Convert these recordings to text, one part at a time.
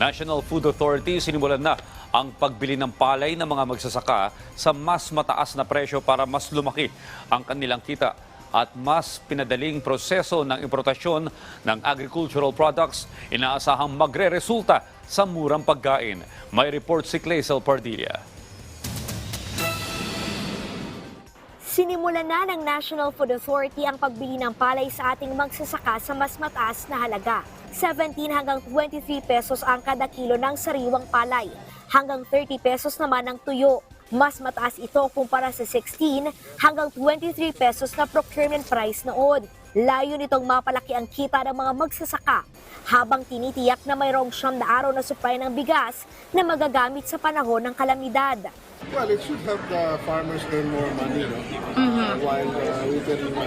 National Food Authority sinimulan na ang pagbili ng palay ng mga magsasaka sa mas mataas na presyo para mas lumaki ang kanilang kita at mas pinadaling proseso ng importasyon ng agricultural products inaasahang magre-resulta sa murang pagkain. May report si Clazel Pardilla. Sinimulan na ng National Food Authority ang pagbili ng palay sa ating magsasaka sa mas mataas na halaga. 17 hanggang 23 pesos ang kada kilo ng sariwang palay, hanggang 30 pesos naman ang tuyo. Mas mataas ito kumpara sa 16 hanggang 23 pesos na procurement price noon. Layo nitong mapalaki ang kita ng mga magsasaka habang tinitiyak na mayroong siyam na araw na supply ng bigas na magagamit sa panahon ng kalamidad. Well, it should help the farmers earn more money, no? Uh, while uh, we can uh,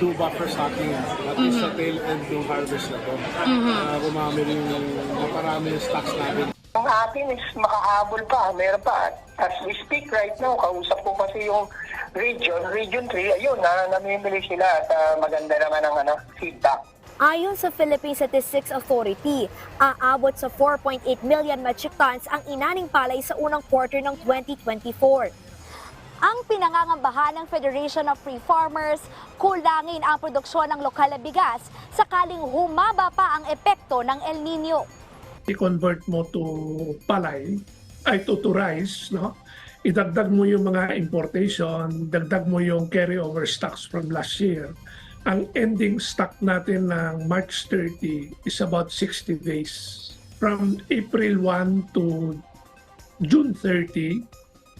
do buffer stocking at least sa tail end ng harvest na to. Uh, kumami rin maparami yung stocks natin. Ang atin is makahabol pa, meron pa. As we speak right now, kausap ko kasi yung region, region 3, ayun, na namimili sila at ah, maganda naman ang ano, feedback. Ayon sa Philippine Statistics Authority, aabot sa 4.8 million metric tons ang inaning palay sa unang quarter ng 2024. Ang pinangangambahan ng Federation of Free Farmers, kulangin ang produksyon ng lokal na bigas sakaling humaba pa ang epekto ng El Nino. i-convert mo to palay, ay to, to rice, no? idagdag mo yung mga importation, dagdag mo yung carryover stocks from last year. Ang ending stock natin ng March 30 is about 60 days. From April 1 to June 30,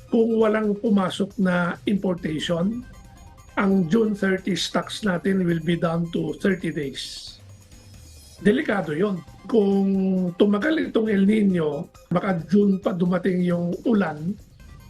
kung walang pumasok na importation, ang June 30 stocks natin will be down to 30 days delikado yon. Kung tumagal itong El Nino, baka June pa dumating yung ulan,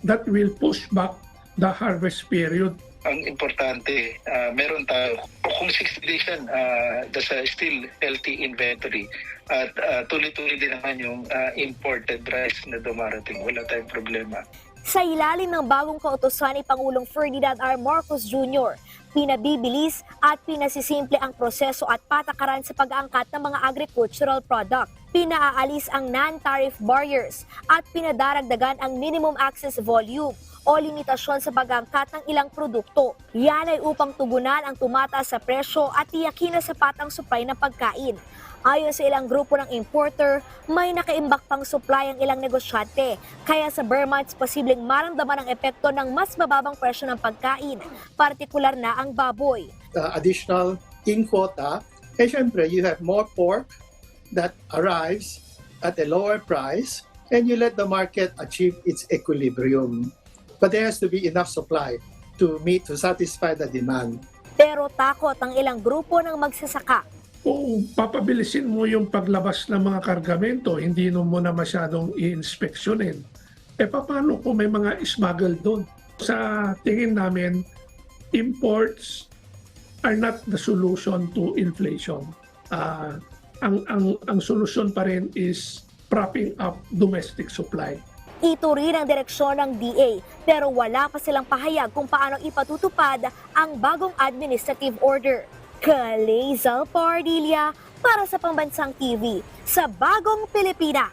that will push back the harvest period. Ang importante, ah, meron tayo, kung 60 days yan, uh, that's a still healthy inventory. At ah, tuloy-tuloy din naman yung ah, imported rice na dumarating. Wala tayong problema. Sa ilalim ng bagong kautosan ni Pangulong Ferdinand R. Marcos Jr., pinabibilis at pinasisimple ang proseso at patakaran sa pag-aangkat ng mga agricultural product. Pinaaalis ang non-tariff barriers at pinadaragdagan ang minimum access volume o limitasyon sa pag-angkat ng ilang produkto. Yan ay upang tugunan ang tumataas sa presyo at tiyakin na sapat ang supply ng pagkain. Ayon sa ilang grupo ng importer, may nakaimbak pang supply ang ilang negosyante. Kaya sa Burmonths, posibleng maramdaman ang epekto ng mas mababang presyo ng pagkain, partikular na ang baboy. uh, additional in quota. Eh, syempre, you have more pork that arrives at a lower price and you let the market achieve its equilibrium. But there has to be enough supply to meet, to satisfy the demand. Pero takot ang ilang grupo ng magsasaka. Kung papabilisin mo yung paglabas ng mga kargamento, hindi mo na masyadong i-inspeksyonin. Eh paano kung may mga smuggle doon? Sa tingin namin, imports are not the solution to inflation. Ah, ang, ang, ang solusyon pa rin is propping up domestic supply. Ito rin ang direksyon ng DA pero wala pa silang pahayag kung paano ipatutupad ang bagong administrative order. Kalezal Pardilla para sa Pambansang TV sa Bagong Pilipinas.